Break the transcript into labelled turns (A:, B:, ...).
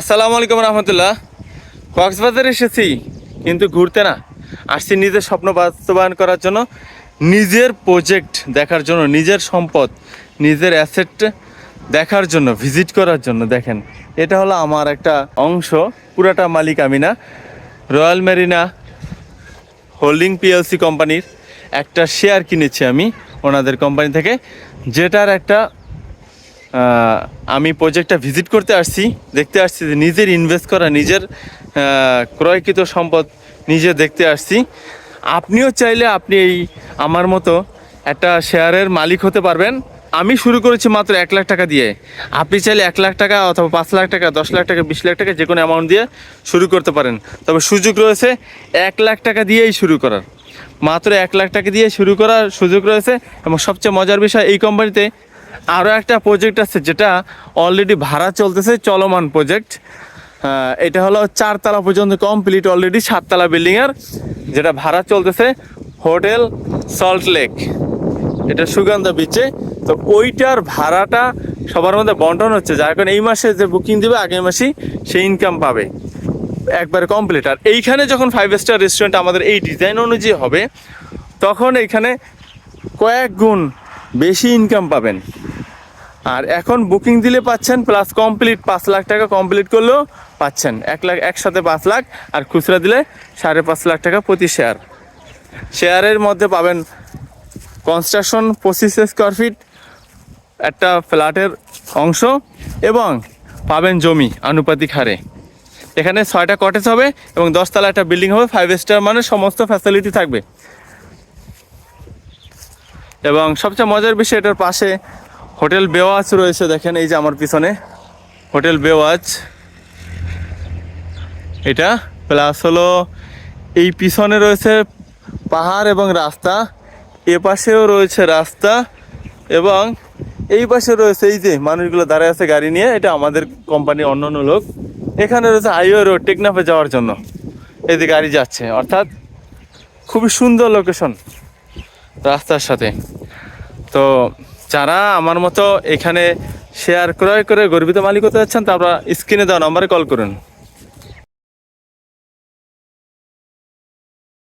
A: আসসালামু আলাইকুম রহমতুল্লাহ। কক্সবাজার এসেছি, কিন্তু ঘুরতে না। আসছি নিজের স্বপ্ন বাস্তবায়ন করার জন্য, নিজের প্রজেক্ট দেখার জন্য, নিজের সম্পদ, নিজের অ্যাসেট দেখার জন্য ভিজিট করার জন্য, দেখেন। এটা হলো আমার একটা অংশ, পুরাটা মালিক আমি না। রয়্যাল মেরিনা হোল্ডিং পিএলসি কোম্পানির একটা শেয়ার কিনেছি আমি ওনাদের কোম্পানি থেকে, যেটার একটা আমি প্রজেক্টটা ভিজিট করতে আসছি। দেখতে আসছি যে নিজের ইনভেস্ট করা, নিজের ক্রয়কৃত সম্পদ নিজে দেখতে আসছি। আপনিও চাইলে আপনি এই আমার মতো একটা শেয়ারের মালিক হতে পারবেন। আমি শুরু করেছি মাত্র এক লাখ টাকা দিয়ে। আপনি চাইলে এক লাখ টাকা অথবা পাঁচ লাখ টাকা, দশ লাখ টাকা, বিশ লাখ টাকা যে কোনো অ্যামাউন্ট দিয়ে শুরু করতে পারেন। তবে সুযোগ রয়েছে এক লাখ টাকা দিয়েই শুরু করার। মাত্র এক লাখ টাকা দিয়ে শুরু করার সুযোগ রয়েছে এবং সবচেয়ে মজার বিষয়, এই কোম্পানিতে আরও একটা প্রজেক্ট আছে যেটা অলরেডি ভাড়া চলতেছে, চলমান প্রজেক্ট এটা হলো চারতলা পর্যন্ত কমপ্লিট অলরেডি সাততলা বিল্ডিংয়ের যেটা ভাড়া চলতেছে হোটেল সল্ট লেক। এটা সুগন্ধা বিচে তো ওইটার ভাড়াটা সবার মধ্যে বন্টন হচ্ছে, যার কারণে এই মাসে যে বুকিং দিবে আগামী মাসেই সে ইনকাম পাবে। একবার কমপ্লিট আর এইখানে যখন ফাইভ স্টার রেস্টুরেন্ট আমাদের এই ডিজাইন অনুযায়ী হবে, তখন এখানে কয়েক গুণ বেশি ইনকাম পাবেন। আর এখন বুকিং দিলে পাচ্ছেন প্লাস কমপ্লিট পাঁচ লাখ টাকা কমপ্লিট করলেও পাচ্ছেন। এক লাখ, একসাথে পাঁচ লাখ, আর খুচরা দিলে সাড়ে পাঁচ লাখ টাকা প্রতি শেয়ার শেয়ারের মধ্যে পাবেন কনস্ট্রাকশন পঁচিশ স্কোয়ার ফিট একটা ফ্ল্যাটের অংশ, এবং পাবেন জমি, আনুপাতিক হারে। এখানে ছয়টা কটেজ হবে, এবং দশতলা একটা বিল্ডিং হবে ফাইভ স্টার মানে সমস্ত ফ্যাসিলিটি থাকবে। এবং সবচেয়ে মজার বিষয় এটার পাশে হোটেল বেওয়াজ রয়েছে, দেখেন এই যে আমার পিছনে। হোটেল বেওয়াজ। এটা প্লাস হলো এই পিছনে রয়েছে পাহাড় এবং রাস্তা, এ পাশেও রয়েছে রাস্তা এবং এই পাশে রয়েছে এই যে মানুষগুলো দাঁড়ায় আছে গাড়ি নিয়ে, এটা আমাদের কোম্পানির অন্যান্য লোক। এখানে রয়েছে হাইওয়ে রোড টেকনাফে যাওয়ার জন্য। এই যে গাড়ি যাচ্ছে, অর্থাৎ খুবই সুন্দর লোকেশন রাস্তার সাথে। তো যারা আমার মতো এখানে শেয়ার ক্রয় করে গর্বিত মালিক হতে যাচ্ছেন তারা স্ক্রিনে দেওয়া নম্বরে কল করুন।